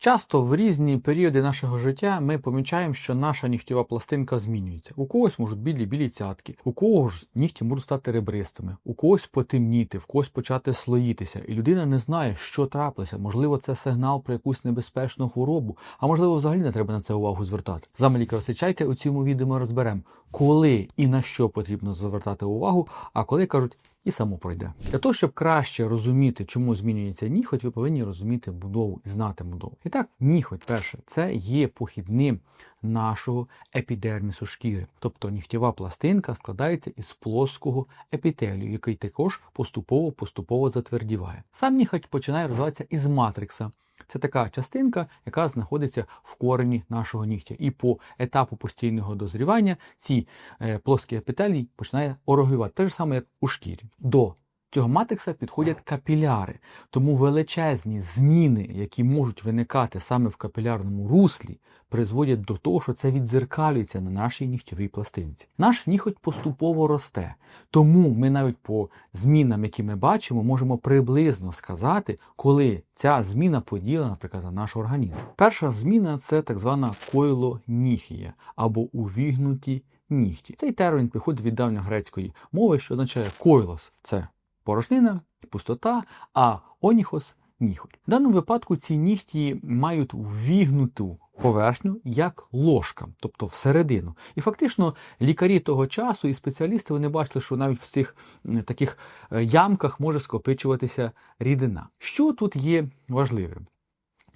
Часто в різні періоди нашого життя ми помічаємо, що наша нігтєва пластинка змінюється. У когось можуть білі білі цятки, у когось нігті можуть стати ребристими, у когось потемніти, в когось почати слоїтися, і людина не знає, що трапилося. Можливо, це сигнал про якусь небезпечну хворобу, а можливо, взагалі не треба на це увагу звертати. З вами лікар Сичайка у цьому відео ми розберемо, коли і на що потрібно звертати увагу, а коли кажуть. І само пройде. Для того, щоб краще розуміти, чому змінюється ніхоть, ви повинні розуміти будову і знати будову. І так, ніхоть, перше, це є похідним нашого епідермісу шкіри. Тобто нігтєва пластинка складається із плоского епітелію, який також поступово-поступово затвердіває. Сам ніхоть починає розвиватися із матрикса. Це така частинка, яка знаходиться в корені нашого нігтя. І по етапу постійного дозрівання ці е, плоскі епітелії починає орогувати. Те ж саме, як у шкірі. До цього матрикса підходять капіляри. Тому величезні зміни, які можуть виникати саме в капілярному руслі, призводять до того, що це відзеркалюється на нашій нігтєвій пластинці. Наш ніготь поступово росте. Тому ми навіть по змінам, які ми бачимо, можемо приблизно сказати, коли ця зміна поділена, наприклад, на наш організм. Перша зміна це так звана койлоніхія або увігнуті нігті. Цей термін приходить від давньогрецької мови, що означає койлос це порожнина, пустота, а оніхос ніхоть. В даному випадку ці нігті мають ввігнуту поверхню як ложка, тобто всередину. І фактично лікарі того часу і спеціалісти вони бачили, що навіть в цих таких е, ямках може скопичуватися рідина. Що тут є важливим?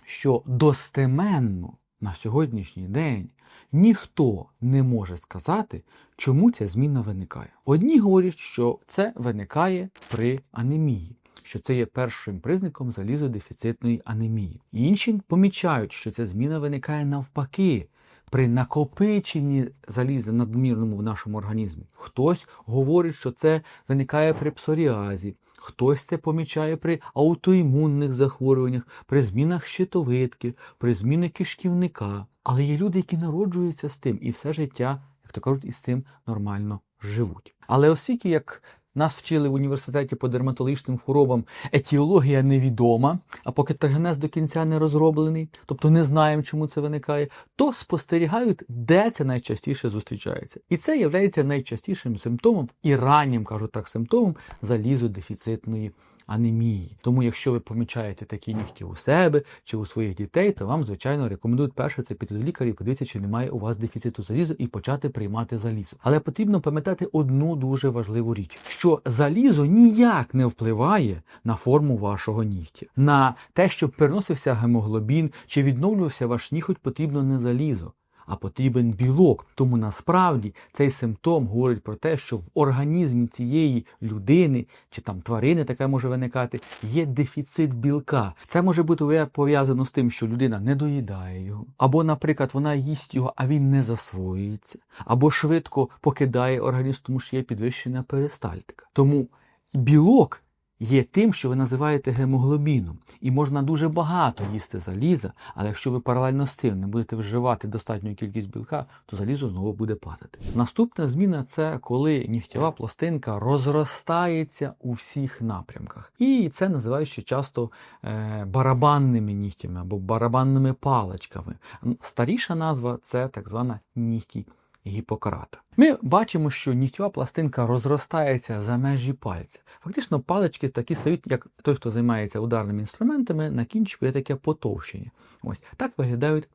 Що достеменно на сьогоднішній день ніхто не може сказати, чому ця зміна виникає. Одні говорять, що це виникає при анемії, що це є першим признаком залізодефіцитної анемії. Інші помічають, що ця зміна виникає навпаки. При накопиченні заліза надмірному в нашому організмі. Хтось говорить, що це виникає при псоріазі, хтось це помічає при аутоімунних захворюваннях, при змінах щитовидки, при зміни кишківника. Але є люди, які народжуються з тим і все життя, як то кажуть, із цим нормально живуть. Але оскільки як нас вчили в університеті по дерматологічним хворобам, етіологія невідома, а поки тагенез до кінця не розроблений, тобто не знаємо, чому це виникає, то спостерігають, де це найчастіше зустрічається. І це є найчастішим симптомом і раннім, кажу так, симптомом залізодефіцитної анемії. Тому, якщо ви помічаєте такі нігті у себе чи у своїх дітей, то вам, звичайно, рекомендують перше це піти до лікаря і подивитися, чи немає у вас дефіциту залізу, і почати приймати залізо. Але потрібно пам'ятати одну дуже важливу річ: що залізо ніяк не впливає на форму вашого нігтя, на те, щоб переносився гемоглобін чи відновлювався ваш ніготь, потрібно не залізо а потрібен білок. Тому насправді цей симптом говорить про те, що в організмі цієї людини чи там тварини таке може виникати, є дефіцит білка. Це може бути пов'язано з тим, що людина не доїдає його, або, наприклад, вона їсть його, а він не засвоюється, або швидко покидає організм, тому що є підвищена перистальтика. Тому білок є тим, що ви називаєте гемоглобіном. І можна дуже багато їсти заліза, але якщо ви паралельно з цим не будете вживати достатню кількість білка, то залізо знову буде падати. Наступна зміна це коли нігтєва пластинка розростається у всіх напрямках. І це називають ще часто е, барабанними нігтями або барабанними паличками. Старіша назва це так звана нігті Гіппократа. Ми бачимо, що нігтєва пластинка розростається за межі пальця. Фактично, палички такі стають, як той, хто займається ударними інструментами, на кінчику є таке потовщення. Ось так виглядають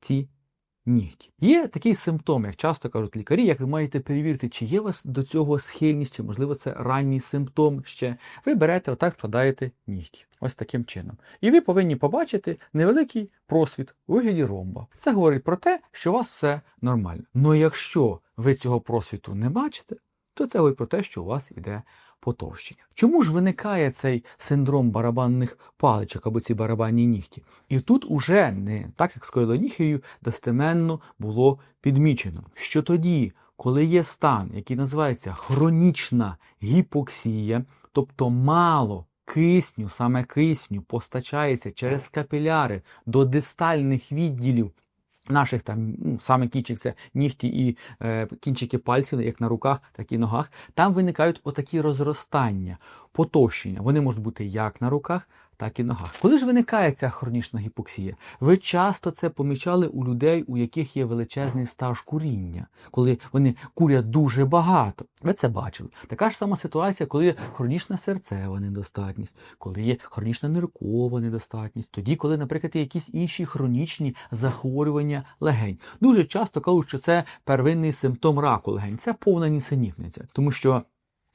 ці нігті. Є такий симптом, як часто кажуть лікарі, як ви маєте перевірити, чи є у вас до цього схильність, чи можливо це ранній симптом ще. Ви берете, отак складаєте нігті. Ось таким чином. І ви повинні побачити невеликий просвіт у вигляді ромба. Це говорить про те, що у вас все нормально. Ну якщо ви цього просвіту не бачите, то це говорить про те, що у вас іде потовщення. Чому ж виникає цей синдром барабанних паличок або ці барабанні нігті? І тут уже не так, як з койлоніхією, достеменно було підмічено, що тоді, коли є стан, який називається хронічна гіпоксія, тобто мало кисню, саме кисню, постачається через капіляри до дистальних відділів. Наших там ну, саме кінчик це нігті і е, кінчики пальців, як на руках, так і ногах. Там виникають отакі розростання, потовщення. Вони можуть бути як на руках, так і ногах. Коли ж виникає ця хронічна гіпоксія? Ви часто це помічали у людей, у яких є величезний стаж куріння, коли вони курять дуже багато. Ви це бачили. Така ж сама ситуація, коли є хронічна серцева недостатність, коли є хронічна ниркова недостатність, тоді, коли, наприклад, є якісь інші хронічні захворювання легень. Дуже часто кажуть, що це первинний симптом раку легень. Це повна нісенітниця, тому що.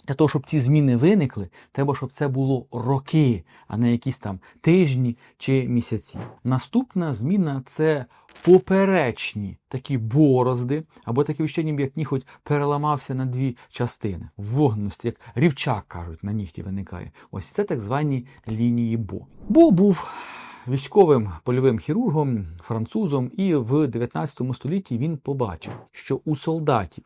Для того, щоб ці зміни виникли, треба, щоб це було роки, а не якісь там тижні чи місяці. Наступна зміна це поперечні такі борозди, або такі ніби як ніготь переламався на дві частини. Вогненості, як рівчак кажуть, на нігті виникає. Ось це так звані лінії Бо. Бо був військовим польовим хірургом, французом, і в 19 столітті він побачив, що у солдатів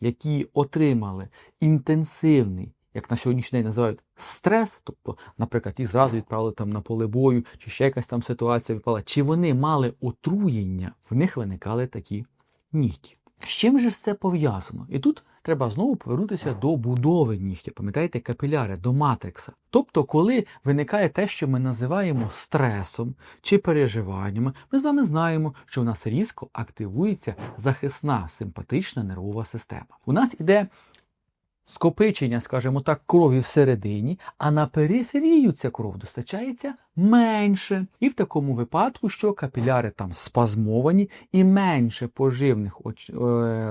які отримали інтенсивний, як на сьогоднішній день називають, стрес, тобто, наприклад, їх зразу відправили там на поле бою, чи ще якась там ситуація випала, чи вони мали отруєння, в них виникали такі нігті. З чим же це пов'язано? І тут треба знову повернутися до будови нігтя. Пам'ятаєте, капіляри, до матрикса. Тобто, коли виникає те, що ми називаємо стресом чи переживаннями, ми з вами знаємо, що в нас різко активується захисна симпатична нервова система. У нас іде скопичення, скажімо так, крові всередині, а на периферію ця кров достачається менше. І в такому випадку, що капіляри там спазмовані і менше поживних е,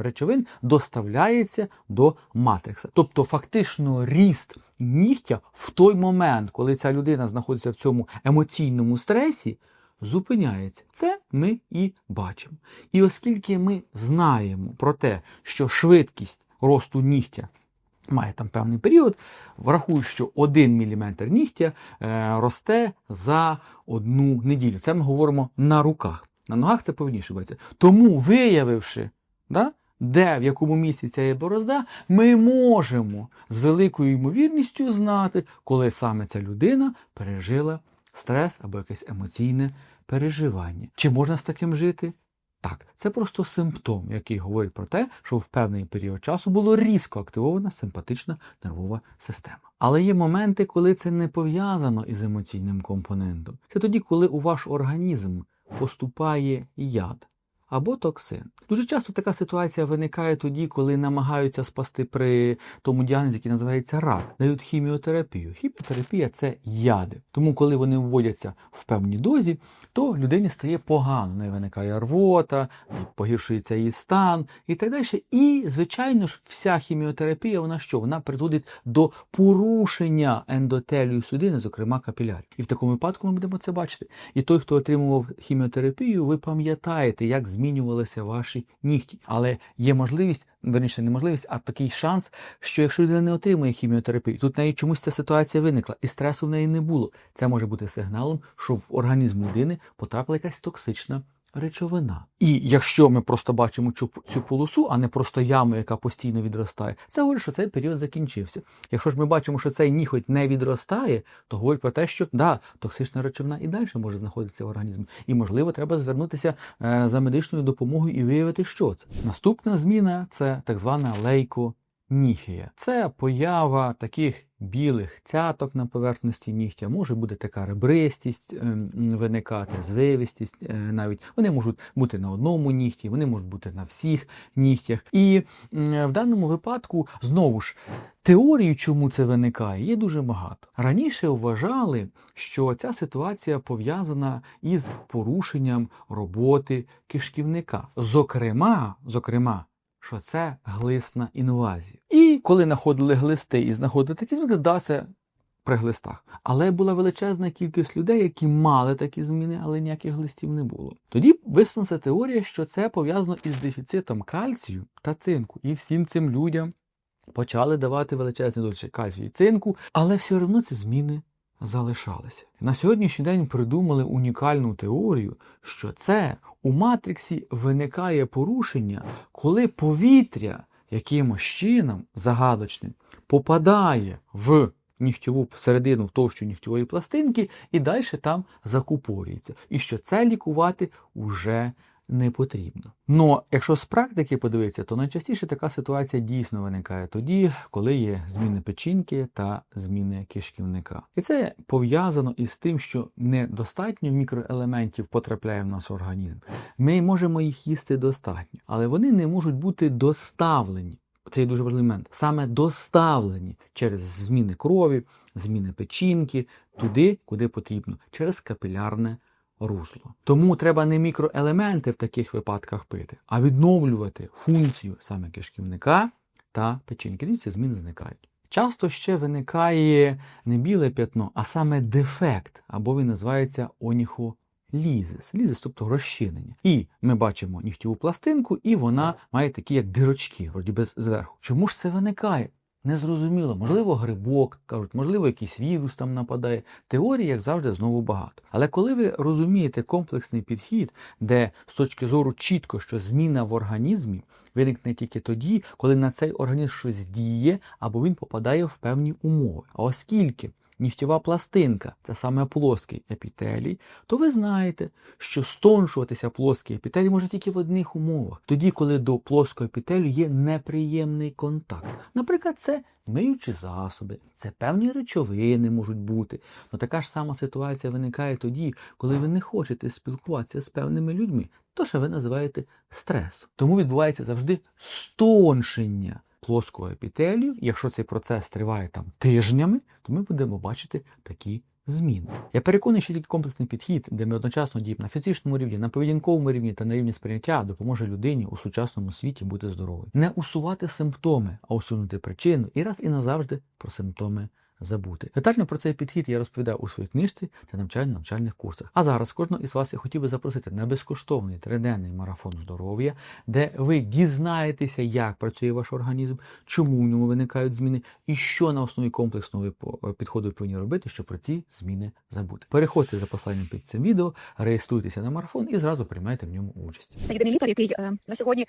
речовин доставляється до матрикса. Тобто, фактично, ріст нігтя в той момент, коли ця людина знаходиться в цьому емоційному стресі. Зупиняється. Це ми і бачимо. І оскільки ми знаємо про те, що швидкість росту нігтя має там певний період, врахуй, що 1 мм нігтя е, росте за одну неділю. Це ми говоримо на руках. На ногах це повніше бачиться. Тому, виявивши, да, де в якому місці ця є борозда, ми можемо з великою ймовірністю знати, коли саме ця людина пережила стрес або якесь емоційне переживання. Чи можна з таким жити? Так, це просто симптом, який говорить про те, що в певний період часу було різко активована симпатична нервова система. Але є моменти, коли це не пов'язано із емоційним компонентом. Це тоді, коли у ваш організм поступає яд або токсин. Дуже часто така ситуація виникає тоді, коли намагаються спасти при тому діагнозі, який називається рак, дають хіміотерапію. Хіміотерапія це яди. Тому, коли вони вводяться в певній дозі, то людині стає погано. В неї виникає рвота, погіршується її стан і так далі. І, звичайно ж, вся хіміотерапія, вона що? Вона призводить до порушення ендотелію судини, зокрема капілярів. І в такому випадку ми будемо це бачити. І той, хто отримував хіміотерапію, ви пам'ятаєте, як змінювалися ваші нігті. Але є можливість, верніше не можливість, а такий шанс, що якщо людина не отримує хіміотерапію, тут в неї чомусь ця ситуація виникла, і стресу в неї не було. Це може бути сигналом, що в організм людини потрапила якась токсична речовина. І якщо ми просто бачимо цю, цю полосу, а не просто яму, яка постійно відростає, це говорить, що цей період закінчився. Якщо ж ми бачимо, що цей ніготь не відростає, то говорить про те, що да, токсична речовина і далі може знаходитися в організмі. І, можливо, треба звернутися е, за медичною допомогою і виявити, що це. Наступна зміна це так звана лейконігія. Це поява таких білих цяток на поверхності нігтя, може бути така ребристість ем, виникати, звивистість е, навіть. Вони можуть бути на одному нігті, вони можуть бути на всіх нігтях. І в даному випадку, знову ж, теорії, чому це виникає, є дуже багато. Раніше вважали, що ця ситуація пов'язана із порушенням роботи кишківника. Зокрема, зокрема, що це глисна інвазія. І коли знаходили глисти і знаходили такі зміни, да, це при глистах. Але була величезна кількість людей, які мали такі зміни, але ніяких глистів не було. Тоді висунулася теорія, що це пов'язано із дефіцитом кальцію та цинку. І всім цим людям почали давати величезні дозі кальцію і цинку, але все одно ці зміни залишалися. На сьогоднішній день придумали унікальну теорію, що це у матриксі виникає порушення, коли повітря якимось чином загадочним попадає в нігтєву всередину, в товщу нігтєвої пластинки і далі там закупорюється. І що це лікувати уже не потрібно. Но якщо з практики подивитися, то найчастіше така ситуація дійсно виникає тоді, коли є зміни печінки та зміни кишківника. І це пов'язано із тим, що недостатньо мікроелементів потрапляє в наш організм. Ми можемо їх їсти достатньо, але вони не можуть бути доставлені. Це є дуже важливий момент. Саме доставлені через зміни крові, зміни печінки туди, куди потрібно, через капілярне русло. Тому треба не мікроелементи в таких випадках пити, а відновлювати функцію саме кишківника та печінки. Ці зміни зникають. Часто ще виникає не біле п'ятно, а саме дефект, або він називається оніхолізис. Лізис, тобто розчинення. І ми бачимо нігтєву пластинку, і вона має такі, як дирочки, вроді без зверху. Чому ж це виникає? Незрозуміло, можливо, грибок, кажуть, можливо, якийсь вірус там нападає. Теорій, як завжди, знову багато. Але коли ви розумієте комплексний підхід, де з точки зору чітко, що зміна в організмі виникне тільки тоді, коли на цей організм щось діє або він попадає в певні умови. А оскільки нігтєва пластинка це саме плоский епітелій, то ви знаєте, що стоншуватися плоский епітелій може тільки в одних умовах. Тоді, коли до плоского епітелію є неприємний контакт. Наприклад, це миючі засоби, це певні речовини можуть бути. Ну така ж сама ситуація виникає тоді, коли ви не хочете спілкуватися з певними людьми. То, що ви називаєте стресом. Тому відбувається завжди стоншення плоского епітелію. Якщо цей процес триває там тижнями, то ми будемо бачити такі зміни. Я переконаний, що тільки комплексний підхід, де ми одночасно діємо на фізичному рівні, на поведінковому рівні та на рівні сприйняття, допоможе людині у сучасному світі бути здоровою. Не усувати симптоми, а усунути причину і раз і назавжди про симптоми забути. Детально про цей підхід я розповідаю у своїй книжці та навчально-навчальних курсах. А зараз кожного із вас я хотів би запросити на безкоштовний триденний марафон здоров'я, де ви дізнаєтеся, як працює ваш організм, чому в ньому виникають зміни, і що на основі комплексного по- підходу ви повинні робити, щоб про ці зміни забути. Переходьте за посиланням під цим відео, реєструйтеся на марафон і зразу приймайте в ньому участь. Це єдиний лікар, який е, на сьогодні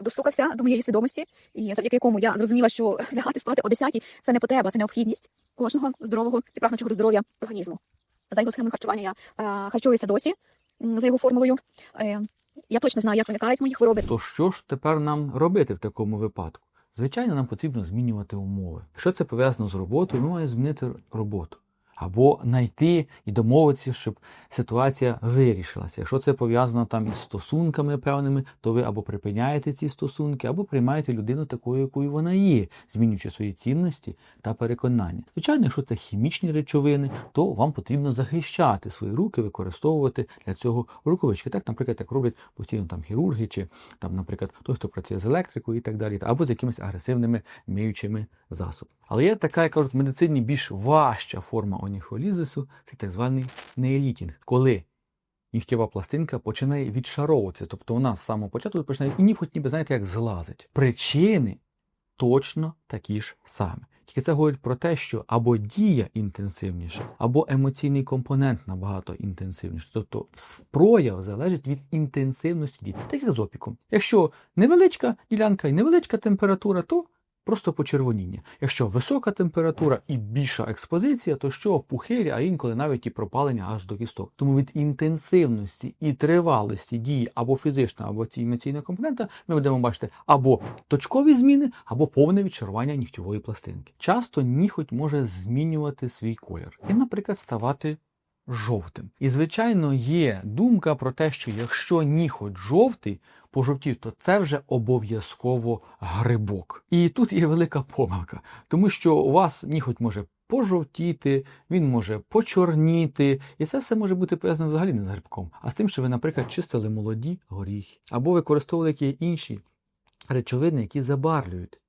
достукався до моєї свідомості, і завдяки якому я зрозуміла, що лягати спати о 10 – це не потреба, це необхідність кожного здорового і прагнучого до здоров'я організму. За його схемою харчування я е, харчуюся досі, за його формулою. Е, я точно знаю, як виникають мої хвороби. То що ж тепер нам робити в такому випадку? Звичайно, нам потрібно змінювати умови. Якщо це пов'язано з роботою, ми маємо змінити роботу. Або знайти і домовитися, щоб ситуація вирішилася. Якщо це пов'язано там із стосунками певними, то ви або припиняєте ці стосунки, або приймаєте людину такою, якою вона є, змінюючи свої цінності та переконання. Звичайно, якщо це хімічні речовини, то вам потрібно захищати свої руки, використовувати для цього рукавички. Так, наприклад, як роблять постійно там хірурги, чи там, наприклад, той, хто працює з електрикою і так далі, або з якимись агресивними миючими засобами. Але є така, як кажуть, в медицині більш важча форма оніхолізису, це так званий неелітінг, коли нігтєва пластинка починає відшаровуватися. Тобто вона з самого початку починає і ніби, ніби знаєте, як злазить. Причини точно такі ж самі. Тільки це говорить про те, що або дія інтенсивніша, або емоційний компонент набагато інтенсивніший. Тобто прояв залежить від інтенсивності дії, так як з опіком. Якщо невеличка ділянка і невеличка температура, то просто почервоніння. Якщо висока температура і більша експозиція, то що пухирі, а інколи навіть і пропалення аж до кісток. Тому від інтенсивності і тривалості дії або фізичного, або ці емоційного компонента ми будемо бачити або точкові зміни, або повне відчарування нігтєвої пластинки. Часто ніготь може змінювати свій колір і, наприклад, ставати жовтим. І, звичайно, є думка про те, що якщо ніготь жовтий, пожовтів, то це вже обов'язково грибок. І тут є велика помилка, тому що у вас ніготь може пожовтіти, він може почорніти, і це все може бути пов'язано взагалі не з грибком, а з тим, що ви, наприклад, чистили молоді горіхи, або використовували які інші речовини, які забарвлюють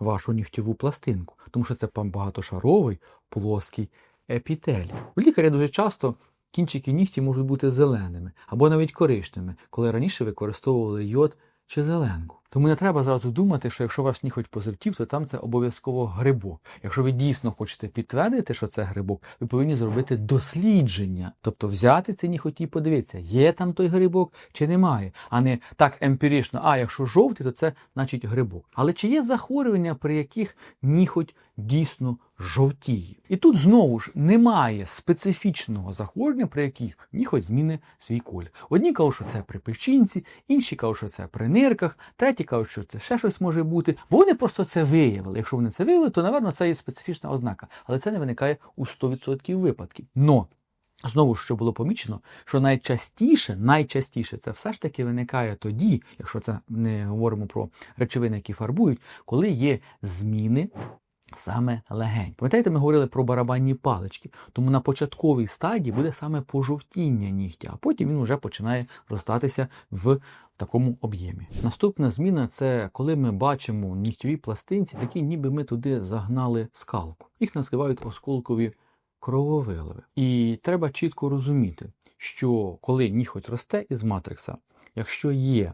вашу нігтєву пластинку, тому що це багатошаровий плоский епітелій. У лікаря дуже часто кінчики нігті можуть бути зеленими або навіть коричневими, коли раніше використовували йод чи зеленку. Тому не треба зразу думати, що якщо ваш ніготь позавтів, то там це обов'язково грибок. Якщо ви дійсно хочете підтвердити, що це грибок, ви повинні зробити дослідження, тобто взяти цей ніготь і подивитися, є там той грибок чи немає, а не так емпірично. А якщо жовтий, то це значить грибок. Але чи є захворювання, при яких ніготь дійсно жовтіє? І тут знову ж немає специфічного захворювання, при яких ніготь зміни свій колір. Одні кажуть, що це при печінці, інші кажуть, що це при нирках, треті кажуть, що це ще щось може бути. Бо вони просто це виявили. Якщо вони це виявили, то, напевно, це є специфічна ознака. Але це не виникає у 100% випадків. Но Знову ж що було помічено, що найчастіше, найчастіше це все ж таки виникає тоді, якщо це не говоримо про речовини, які фарбують, коли є зміни саме легень. Пам'ятаєте, ми говорили про барабанні палички, тому на початковій стадії буде саме пожовтіння нігтя, а потім він вже починає розтатися в такому об'ємі. Наступна зміна це коли ми бачимо нігтєві пластинці, такі ніби ми туди загнали скалку. Їх називають осколкові крововиливи. І треба чітко розуміти, що коли ніготь росте із матрикса, якщо є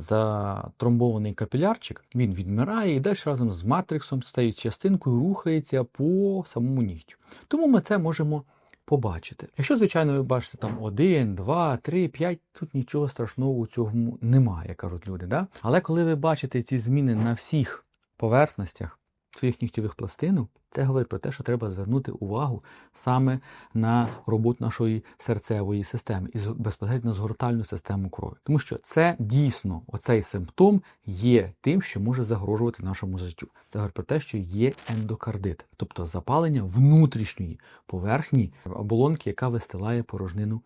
затромбований капілярчик, він відмирає і далі разом з матриксом стає частинкою, рухається по самому нігтю. Тому ми це можемо побачити. Якщо, звичайно, ви бачите там 1, 2, 3, 5, тут нічого страшного у цьому немає, кажуть люди. Да? Але коли ви бачите ці зміни на всіх поверхностях своїх нігтєвих пластинок, це говорить про те, що треба звернути увагу саме на роботу нашої серцевої системи і безпосередньо згортальну систему крові. Тому що це дійсно оцей симптом є тим, що може загрожувати нашому життю. Це говорить про те, що є ендокардит, тобто запалення внутрішньої поверхні оболонки, яка вистилає порожнину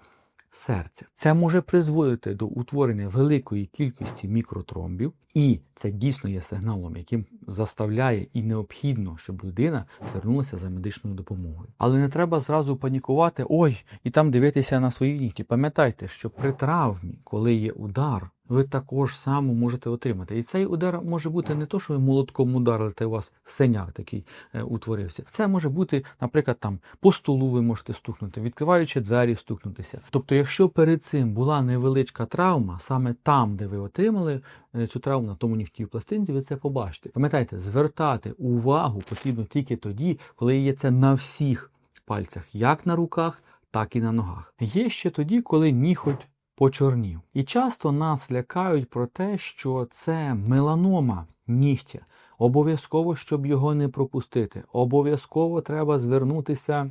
серця. Це може призводити до утворення великої кількості мікротромбів, і це дійсно є сигналом, яким заставляє і необхідно, щоб людина звернулася за медичною допомогою. Але не треба зразу панікувати, ой, і там дивитися на свої нігті. Пам'ятайте, що при травмі, коли є удар, ви також само можете отримати. І цей удар може бути не то, що ви молотком ударили, та у вас синяк такий е, утворився. Це може бути, наприклад, там по столу ви можете стукнути, відкриваючи двері, стукнутися. Тобто, якщо перед цим була невеличка травма, саме там, де ви отримали е, цю травму на тому нігтій пластинці, ви це побачите. Пам'ятайте, звертати увагу потрібно тільки тоді, коли є це на всіх пальцях, як на руках, так і на ногах. Є ще тоді, коли ніготь почорнів. І часто нас лякають про те, що це меланома нігтя. Обов'язково, щоб його не пропустити. Обов'язково треба звернутися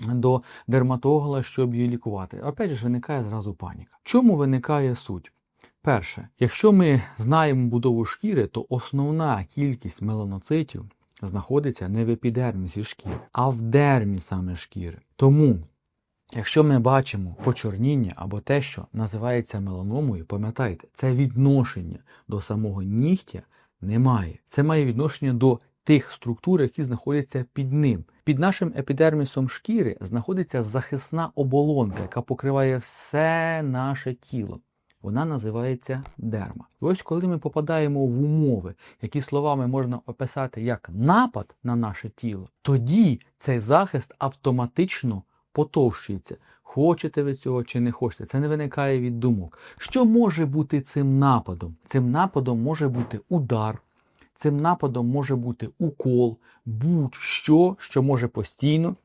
до дерматолога, щоб її лікувати. Опять же, виникає зразу паніка. Чому виникає суть? Перше, якщо ми знаємо будову шкіри, то основна кількість меланоцитів знаходиться не в епідермісі шкіри, а в дермі саме шкіри. Тому Якщо ми бачимо почорніння або те, що називається меланомою, пам'ятайте, це відношення до самого нігтя немає. Це має відношення до тих структур, які знаходяться під ним. Під нашим епідермісом шкіри знаходиться захисна оболонка, яка покриває все наше тіло. Вона називається дерма. І ось коли ми попадаємо в умови, які словами можна описати як напад на наше тіло, тоді цей захист автоматично потовщується. Хочете ви цього чи не хочете, це не виникає від думок. Що може бути цим нападом? Цим нападом може бути удар, цим нападом може бути укол, будь-що, що може постійно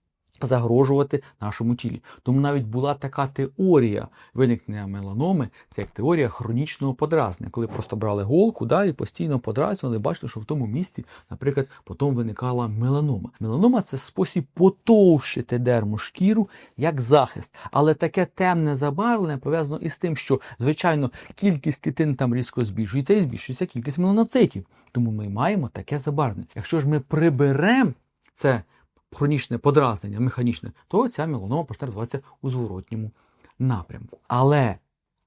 загрожувати нашому тілі. Тому навіть була така теорія виникнення меланоми, це як теорія хронічного подразнення, коли просто брали голку да, і постійно подразнювали, бачили, що в тому місці, наприклад, потім виникала меланома. Меланома це спосіб потовщити дерму шкіру як захист. Але таке темне забарвлення пов'язано із тим, що, звичайно, кількість клітин там різко збільшується і збільшується кількість меланоцитів. Тому ми маємо таке забарвлення. Якщо ж ми приберемо це хронічне подразнення, механічне, то ця меланома почне розвиватися у зворотньому напрямку. Але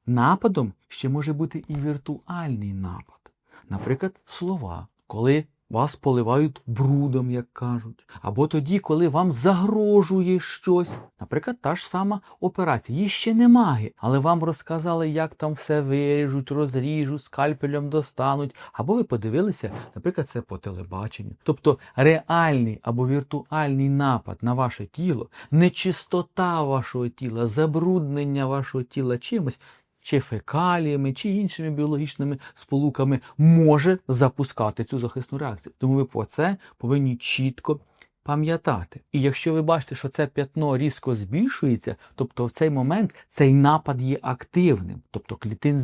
нападом ще може бути і віртуальний напад. Наприклад, слова, коли вас поливають брудом, як кажуть, або тоді, коли вам загрожує щось. Наприклад, та ж сама операція. Її ще немає, але вам розказали, як там все виріжуть, розріжуть, скальпелем достануть. Або ви подивилися, наприклад, це по телебаченню. Тобто реальний або віртуальний напад на ваше тіло, нечистота вашого тіла, забруднення вашого тіла чимось. Чи фекаліями, чи іншими біологічними сполуками може запускати цю захисну реакцію. Тому ви про це повинні чітко пам'ятати. І якщо ви бачите, що це п'ятно різко збільшується, тобто в цей момент цей напад є активним, тобто клітин,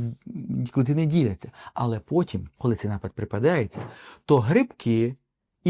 клітини діляться. Але потім, коли цей напад припадається, то грибки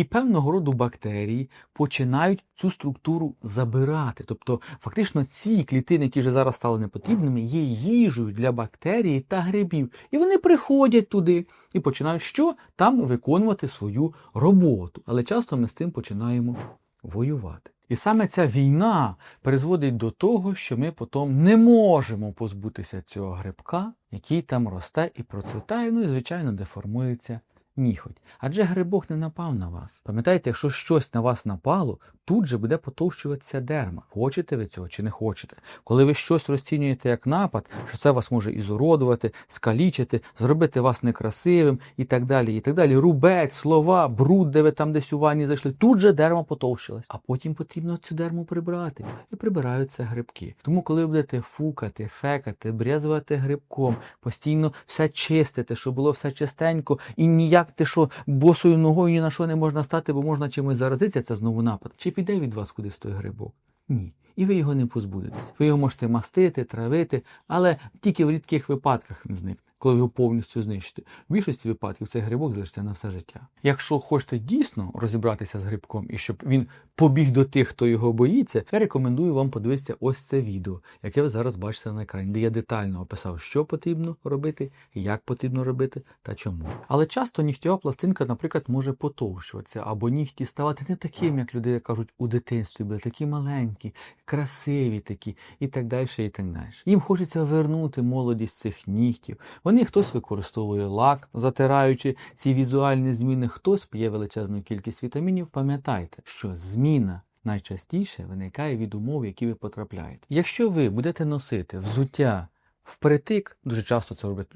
і певного роду бактерії починають цю структуру забирати. Тобто, фактично, ці клітини, які вже зараз стали непотрібними, є їжею для бактерій та грибів. І вони приходять туди і починають що? Там виконувати свою роботу. Але часто ми з тим починаємо воювати. І саме ця війна призводить до того, що ми потім не можемо позбутися цього грибка, який там росте і процвітає, ну і звичайно деформується ніхоть. Адже грибок не напав на вас. Пам'ятайте, якщо щось на вас напало, тут же буде потовщуватися дерма. Хочете ви цього чи не хочете? Коли ви щось розцінюєте як напад, що це вас може ізуродувати, скалічити, зробити вас некрасивим і так далі. І так далі. Рубець, слова, бруд, де ви там десь у ванні зайшли, тут же дерма потовщилась. А потім потрібно цю дерму прибрати. І прибираються грибки. Тому, коли ви будете фукати, фекати, брязувати грибком, постійно все чистити, щоб було все чистенько, і ніяк ти що босою ногою ні на що не можна стати, бо можна чимось заразитися, це знову напад. Чи піде від вас кудись той грибок? Ні. І ви його не позбудетесь. Ви його можете мастити, травити, але тільки в рідких випадках він зникне, коли ви його повністю знищите. В більшості випадків цей грибок залишиться на все життя. Якщо хочете дійсно розібратися з грибком і щоб він побіг до тих, хто його боїться, я рекомендую вам подивитися ось це відео, яке ви зараз бачите на екрані, де я детально описав, що потрібно робити, як потрібно робити та чому. Але часто нігтєва пластинка, наприклад, може потовщуватися, або нігті ставати не таким, як люди кажуть, у дитинстві були такі маленькі, красиві такі, і так далі, і так далі. Їм хочеться вернути молодість цих нігтів. Вони хтось використовує лак, затираючи ці візуальні зміни, хтось п'є величезну кількість вітамінів. Пам'ятайте, що зміна найчастіше виникає від умов, які ви потрапляєте. Якщо ви будете носити взуття впритик, дуже часто це роблять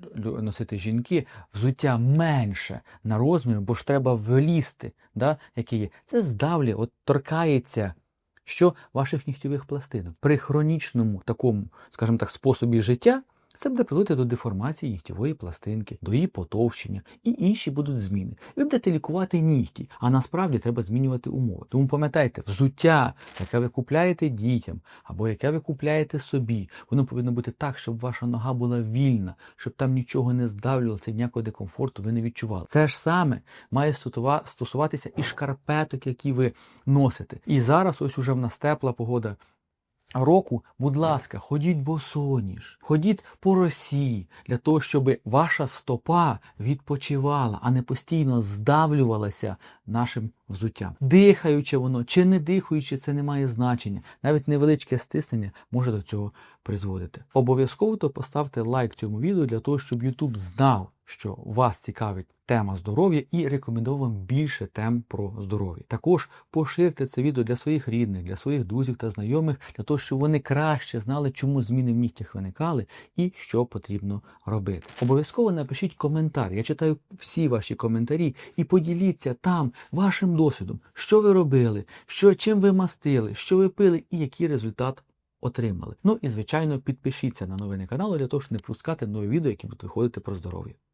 носити жінки, взуття менше на розмір, бо ж треба влізти, да, які є. Це здавлює, от торкається що ваших нігтєвих пластинок. При хронічному такому, скажімо так, способі життя це буде призводити до деформації нігтєвої пластинки, до її потовщення і інші будуть зміни. Ви будете лікувати нігті, а насправді треба змінювати умови. Тому пам'ятайте, взуття, яке ви купляєте дітям або яке ви купляєте собі, воно повинно бути так, щоб ваша нога була вільна, щоб там нічого не здавлювалося, ніякого дискомфорту ви не відчували. Це ж саме має стосуватися і шкарпеток, які ви носите. І зараз ось уже в нас тепла погода. Року, будь ласка, ходіть босоніж, ходіть по росі, для того, щоб ваша стопа відпочивала, а не постійно здавлювалася нашим взуттям. Дихаючи воно чи не дихаючи, це не має значення. Навіть невеличке стиснення може до цього призводити. Обов'язково то поставте лайк цьому відео для того, щоб YouTube знав, що вас цікавить тема здоров'я і рекомендував вам більше тем про здоров'я. Також поширте це відео для своїх рідних, для своїх друзів та знайомих, для того, щоб вони краще знали, чому зміни в нігтях виникали і що потрібно робити. Обов'язково напишіть коментар. Я читаю всі ваші коментарі і поділіться там вашим досвідом, що ви робили, що чим ви мастили, що ви пили і який результат отримали. Ну і звичайно, підпишіться на новини каналу для того, щоб не пропускати нові відео, які будуть виходити про здоров'я.